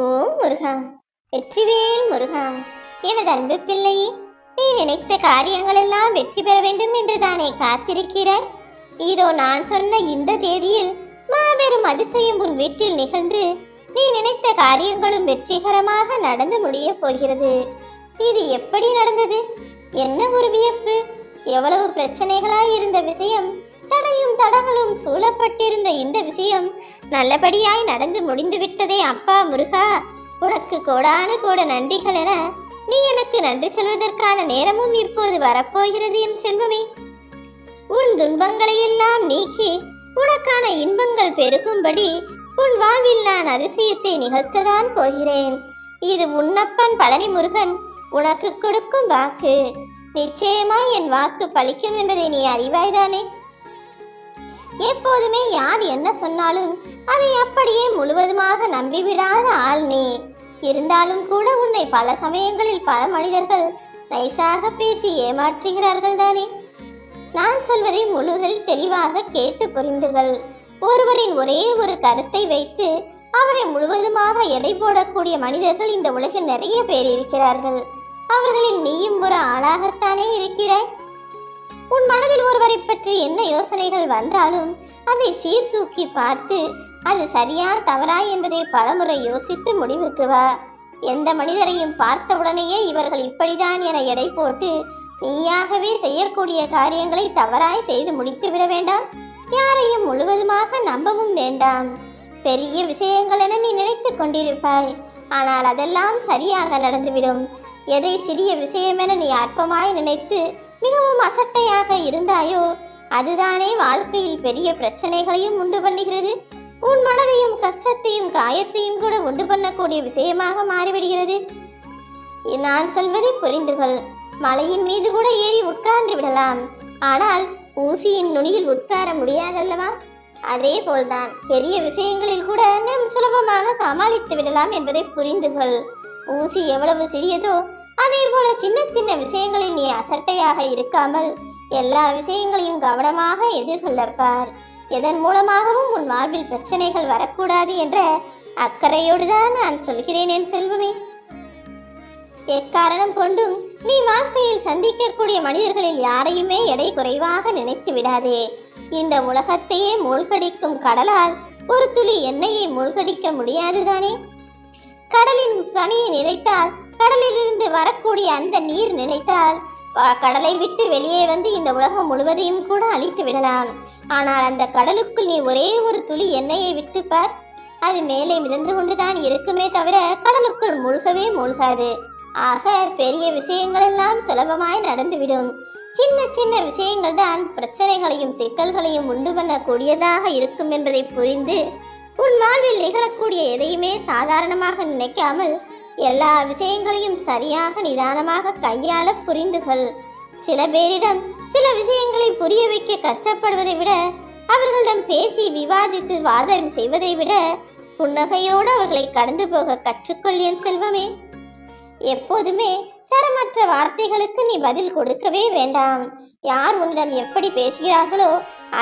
ஓம் முருகா. வெற்றிவேல் முருகா. எனது அன்பு பிள்ளையே நீ நினைத்த காரியங்களெல்லாம் வெற்றி பெற வேண்டும் என்று தானே காத்திருக்கிறாய்? இதோ நான் சொன்ன இந்த தேதியில் மாபெரும் அதிசயம் உன் வீட்டில் நிகழ்ந்து நீ நினைத்த காரியங்களும் வெற்றிகரமாக நடந்து முடியப் போகிறது. இது எப்படி நடந்தது? என்ன ஒரு வியப்பு? எவ்வளவு பிரச்சனைகளாய் இருந்த விஷயம் தடையும் தடங்களும் சூழப்பட்டிருந்த இந்த விஷயம் நல்லபடியாய் நடந்து முடிந்து விட்டதே அப்பா முருகா. உனக்கு கோடானு கோட நன்றிகள் என நீ எனக்கு நன்றி சொல்வதற்கான நேரமும் இப்போது வரப்போகிறது என் செல்வமே. உன் துன்பங்களை எல்லாம் நீக்கி உனக்கான இன்பங்கள் பெருகும்படி உன் வாழ்வில் நான் அதிசயத்தை நிகழ்த்ததான் போகிறேன். இது உன்னப்பன் பழனி முருகன் உனக்கு கொடுக்கும் வாக்கு. நிச்சயமாய் என் வாக்கு பலிக்கும் என்பதை நீ அறிவாய்தானே? எப்போதுமே யார் என்ன சொன்னாலும் அதை அப்படியே முழுவதுமாக நம்பிவிடாத ஆள் நீ. இருந்தாலும் கூட உன்னை பல சமயங்களில் பல மனிதர்கள் நைசாக பேசி ஏமாற்றுகிறார்கள் தானே. நான் சொல்வதை முழுவதில் தெளிவாக கேட்டு புரிந்துகள். ஒருவரின் ஒரே ஒரு கருத்தை வைத்து அவரை முழுவதுமாக எடை போடக்கூடிய மனிதர்கள் இந்த உலகில் நிறைய பேர் இருக்கிறார்கள். அவர்களில் நீயும் ஒரு ஆளாகத்தானே இருக்கிறாய். உன் மனதில் ஒருவரை பற்றி என்ன யோசனைகள் வந்தாலும் அதை சீர்தூக்கி பார்த்து அது சரியா தவறா என்பதை பலமுறை யோசித்து முடிவுக்கு வா. எந்த மனிதரையும் பார்த்தவுடனேயே இவர்கள் இப்படிதான் என எடை போட்டு நீயாகவே செய்யக்கூடிய காரியங்களை தவறாய் செய்து முடித்து விட வேண்டாம். யாரையும் முழுவதுமாக நம்பவும் வேண்டாம். பெரிய விஷயங்கள் என நீ நினைத்து கொண்டிருப்பாய். ஆனால் அதெல்லாம் சரியாக நடந்துவிடும். எதை சிறிய விஷயமென நீ அற்பமாய் நினைத்து மிகவும் அசட்டையாக இருந்தாயோ அதுதானே வாழ்க்கையில் பெரிய பிரச்சனைகளையும் உண்டு பண்ணுகிறது. உன் மனதையும் கஷ்டத்தையும் காயத்தையும் கூட உண்டு பண்ணக்கூடிய விஷயமாக மாறிவிடுகிறது. நான் சொல்வதை புரிந்துகொள். மலையின் மீது கூட ஏறி உட்கார்ந்து விடலாம். ஆனால் ஊசியின் நுனியில் உட்கார முடியாதல்லவா? அதே போல்தான் பெரிய விஷயங்களில் கூட நாம் சுலபமாக சமாளித்து விடலாம் என்பதை புரிந்துகொள். ஊசி எவ்வளவு சிறியதோ அதே போல சின்ன சின்ன விஷயங்களில் நீ அசட்டையாக இருக்காமல் எல்லா விஷயங்களையும் கவனமாக எதிர்கொள்ளப்பார் எதன் மூலமாகவும் உன் வாழ்வில் பிரச்சனைகள் வரக்கூடாது என்ற அக்கறையோடு தான் நான் சொல்கிறேன் என் செல்வமே. எக்காரணம் கொண்டும் நீ வாழ்க்கையில் சந்திக்கக்கூடிய மனிதர்களில் யாரையுமே எடை குறைவாக நினைத்து விடாதே. இந்த உலகத்தையே மூழ்கடிக்கும் கடலால் ஒரு துளி எண்ணெயை மூழ்கடிக்க முடியாதுதானே? கடலின் பனியை நினைத்தால் கடலிலிருந்து வரக்கூடிய அந்த நீர் நினைத்தால் கடலை விட்டு வெளியே வந்து இந்த உலகம் முழுவதையும் கூட அழித்து விடலாம். ஆனால் அந்த கடலுக்குள் நீ ஒரே ஒரு துளி எண்ணெயை விட்டு பார். அது மேலே மிதந்து கொண்டுதான் இருக்குமே தவிர கடலுக்குள் மூழ்கவே மூழ்காது. ஆக பெரிய விஷயங்கள் எல்லாம் சுலபமாய் நடந்துவிடும். சின்ன சின்ன விஷயங்கள் தான் பிரச்சனைகளையும் சிக்கல்களையும் உண்டு பண்ணக்கூடியதாக இருக்கும் என்பதை புரிந்து உன் வாழ்வில் நிகழக்கூடிய எதையுமே சாதாரணமாக நினைக்காமல் எல்லா விஷயங்களையும் சரியாக நிதானமாக கையாள புரிந்துகள் சில பேரிடம் சில விஷயங்களை புரிய வைக்க கஷ்டப்படுவதை விட அவர்களிடம் பேசி விவாதித்து வாதம் செய்வதை விட புன்னகையோடு அவர்களை கடந்து போக கற்றுக்கொள் என் செல்வமே. எப்போதுமே தரமற்ற வார்த்தைகளுக்கு நீ பதில் கொடுக்கவே வேண்டாம். யார் உன்னிடம் எப்படி பேசுகிறார்களோ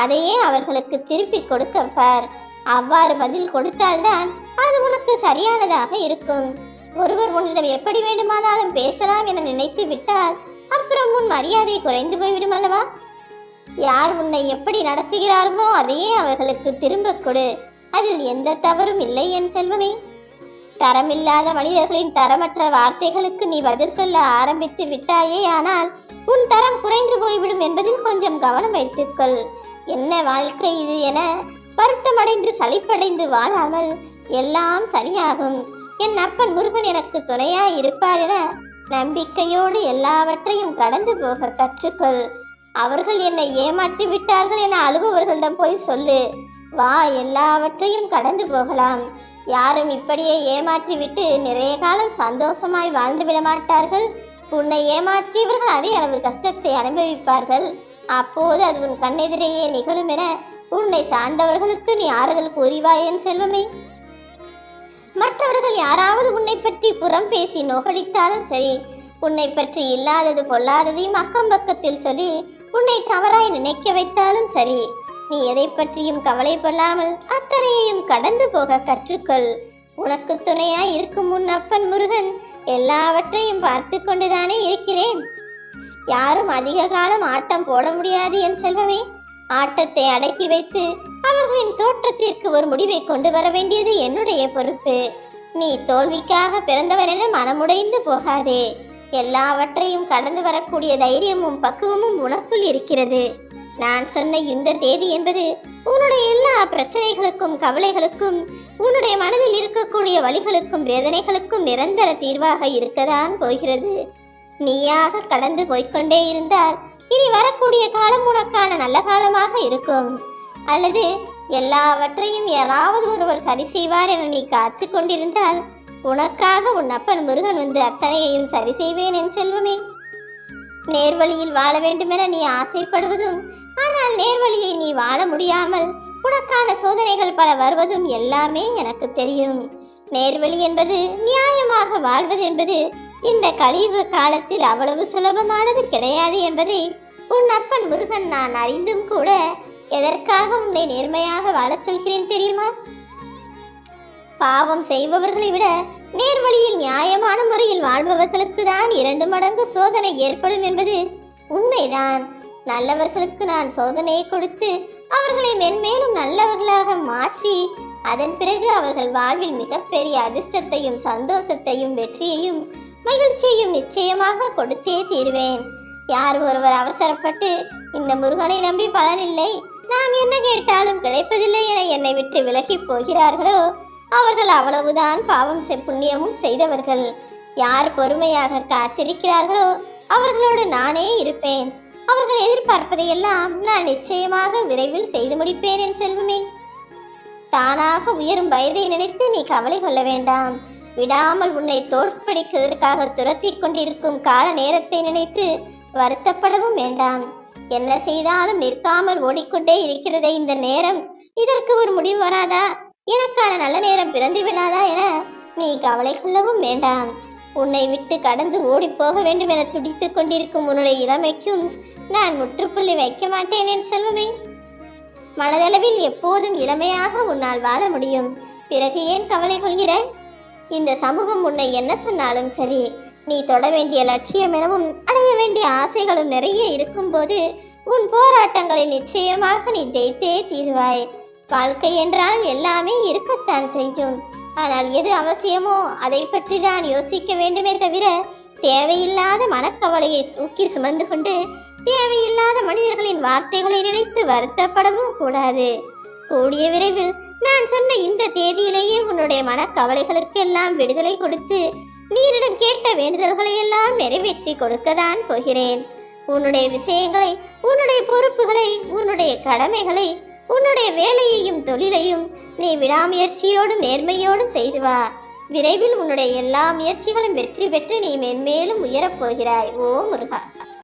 அதையே அவர்களுக்கு திருப்பி கொடுக்க பார். அவ்வாறு பதில் கொடுத்தால்தான் அது உனக்கு சரியானதாக இருக்கும். ஒருவர் உன்னிடம் எப்படி வேண்டுமானாலும் பேசலாம் என நினைத்து விட்டால் அப்புறம் உன் மரியாதை குறைந்து போய்விடும் அல்லவா? யார் உன்னை எப்படி நடத்துகிறார்களோ அதையே அவர்களுக்கு திரும்ப கொடு. அதில் எந்த தவறும் இல்லை என் செல்வமே. தரமில்லாத மனிதர்களின் தரமற்ற வார்த்தைகளுக்கு நீ பதில் சொல்ல ஆரம்பித்து விட்டாயே ஆனால் உன் தரம் குறைந்து போய்விடும் என்பதில் கொஞ்சம் கவனம் வைத்துக்கொள். என்ன வாழ்க்கை இது என வருத்தமடைந்து சலிப்படைந்து வாழாமல் எல்லாம் சரியாகும். என் அப்பன் முருகன் எனக்கு துணையாய் இருப்பார் என நம்பிக்கையோடு எல்லாவற்றையும் கடந்து போக கற்றுக்கொள். அவர்கள் என்னை ஏமாற்றி விட்டார்கள் என அழுபவர்களிடம் போய் சொல்லு. வா எல்லாவற்றையும் கடந்து போகலாம். யாரும் இப்படியே ஏமாற்றிவிட்டு நிறைய காலம் சந்தோஷமாய் வாழ்ந்து விட மாட்டார்கள். உன்னை ஏமாற்றியவர்கள் அதே அளவு கஷ்டத்தை அனுபவிப்பார்கள். அப்போது அது உன் கண்ணெதிரேயே நிகழும் என உன்னை சார்ந்தவர்களுக்கு நீ ஆறுதல் கூறிவாய் என் செல்வமே. மற்றவர்கள் யாராவது உன்னை பற்றி புறம் பேசி நோகடித்தாலும் சரி உன்னை பற்றி இல்லாதது பொல்லாததையும் அக்கம் பக்கத்தில் சொல்லி உன்னை தவறாய் நினைக்க வைத்தாலும் சரி நீ எதை பற்றியும் கவலைப்படாமல் அத்தனையையும் கடந்து போக கற்றுக்கொள். உனக்கு துணையாய் இருக்கும் உன் அப்பன் முருகன் எல்லாவற்றையும் பார்த்து கொண்டுதானே இருக்கிறேன். யாரும் அதிக காலம் ஆட்டம் போட முடியாது என் செல்வமே. ஆட்டத்தை அடக்கி வைத்து அவர்களின் தோற்றத்திற்கு ஒரு முடிவை கொண்டு வர வேண்டியது என்னுடைய பொறுப்பு. நீ தோல்விக்காக பிறந்தவரென மனமுடைந்து போகாதே. எல்லாவற்றையும் கடந்து வரக்கூடிய தைரியமும் பக்குவமும் உனக்குள் இருக்கிறது. நான் சொன்ன இந்த தேதி என்பது உன்னுடைய எல்லா பிரச்சனைகளுக்கும் கவலைகளுக்கும் உன்னுடைய மனதில் இருக்கக்கூடிய வழிகளுக்கும் வேதனைகளுக்கும் நிரந்தர தீர்வாக இருக்கதான் போகிறது. நீயாக கடந்து போய்க்கொண்டே இருந்தால் இனி வரக்கூடிய காலம் உனக்கான நல்ல காலமாக இருக்கும். அல்லது எல்லாவற்றையும் யாராவது ஒருவர் சரி செய்வார் என நீ காத்து கொண்டிருந்தால் உனக்காக உன் அப்பன் முருகன் வந்து அத்தனையையும் சரி செய்வேன் என் செல்வமே. நேர்வழியில் வாழ வேண்டுமென நீ ஆசைப்படுவதும் ஆனால் நேர்வழியை நீ வாழ முடியாமல் உனக்கான சோதனைகள் பல வருவதும் எல்லாமே எனக்கு தெரியும். நேர்வழி என்பது நியாயமாக வாழ்வது என்பது இந்த கழிவு காலத்தில் அவ்வளவு சுலபமானது கிடையாது என்பதை உன் அப்பன் முருகன் நான் அறிந்தும் கூட எதற்காக உன்னை நேர்மையாக வாழச் சொல்கிறேன் தெரியுமா? பாவம் செய்பவர்களை விட நேர்வழியில் நியாயமான முறையில் வாழ்பவர்களுக்கு தான் இரண்டு மடங்கு சோதனை ஏற்படும் என்பது உண்மைதான். நல்லவர்களுக்கு நான் சோதனையை கொடுத்து அவர்களை மென்மேலும் நல்லவர்களாக மாற்றி அதன் பிறகு அவர்கள் வாழ்வில் மிகப்பெரிய அதிர்ஷ்டத்தையும் சந்தோஷத்தையும் வெற்றியையும் மகிழ்ச்சியும் நிச்சயமாக கொடுத்தே தீர்வேன். யார் ஒருவர் அவசரப்பட்டு இந்த முருகனை நம்பி பலனில்லை நாம் என்ன கேட்டாலும் கிடைப்பதில்லை என என்னை விட்டு விலகி போகிறார்களோ அவர்கள் அவ்வளவுதான் பாவம் செ- புண்ணியமும் செய்தவர்கள். யார் பொறுமையாக காத்திருக்கிறார்களோ அவர்களோடு நானே இருப்பேன். அவர்கள் எதிர்பார்ப்பதையெல்லாம் நான் நிச்சயமாக விரைவில் செய்து முடிப்பேன் என் செல்வமே. தானாக உயரும் வயதை நினைத்து நீ கவலை கொள்ள வேண்டாம். விடாமல் உன்னை தோற்கடிப்பதற்காக துரத்தி கொண்டிருக்கும் கால நேரத்தை நினைத்து வருத்தப்படவும் வேண்டாம். என்ன செய்தாலும் நிற்காமல் ஓடிக்கொண்டே இருக்கிறதே இந்த நேரம். இதற்கு ஒரு முடிவு வராதா? எனக்கான நல்ல நேரம் பிறந்து விடாதா என நீ கவலை கொள்ளவும் வேண்டாம். உன்னை விட்டு கடந்து ஓடி போக வேண்டும் என துடித்து கொண்டிருக்கும் உன்னுடைய இளமைக்கும் நான் முற்றுப்புள்ளி வைக்க மாட்டேன் என் செல்வமே. மனதளவில் எப்போதும் இளமையாக உன்னால் வாழ முடியும். பிறகு ஏன் கவலை கொள்கிறாய்? இந்த சமூகம் உன்னை என்ன சொன்னாலும் சரி. நீ தொட வேண்டிய லட்சியம் எனவும் அடைய வேண்டிய ஆசைகளும் நிறைய இருக்கும்போது உன் போராட்டங்களை நிச்சயமாக நீ ஜெயித்தே தீர்வாய். வாழ்க்கை என்றால் எல்லாமே இருக்கத்தான் செய்யும். ஆனால் எது அவசியமோ அதை பற்றி தான் யோசிக்க வேண்டுமே தவிர தேவையில்லாத மனக்கவலையை சூக்கி சுமந்து கொண்டு தேவையில்லாத மனிதர்களின் வார்த்தைகளை நினைத்து வருத்தப்படவும் கூடாது. கூடிய விரைவில் நான் சொன்ன இந்த தேதியிலேயே உன்னுடைய மனக்கவலைகளுக்கெல்லாம் விடுதலை கொடுத்து நீரிடம் கேட்ட வேண்டுதல்களை எல்லாம் நிறைவேற்றி கொடுக்கத்தான் போகிறேன். உன்னுடைய விஷயங்களை உன்னுடைய பொறுப்புகளை உன்னுடைய கடமைகளை உன்னுடைய வேலையையும் தொழிலையும் நீ விடாமுயற்சியோடும் நேர்மையோடும் செய்து வா. விரைவில் உன்னுடைய எல்லா முயற்சிகளும் வெற்றி பெற்று நீ மென்மேலும் உயரப் போகிறாய் ஓ முருகா.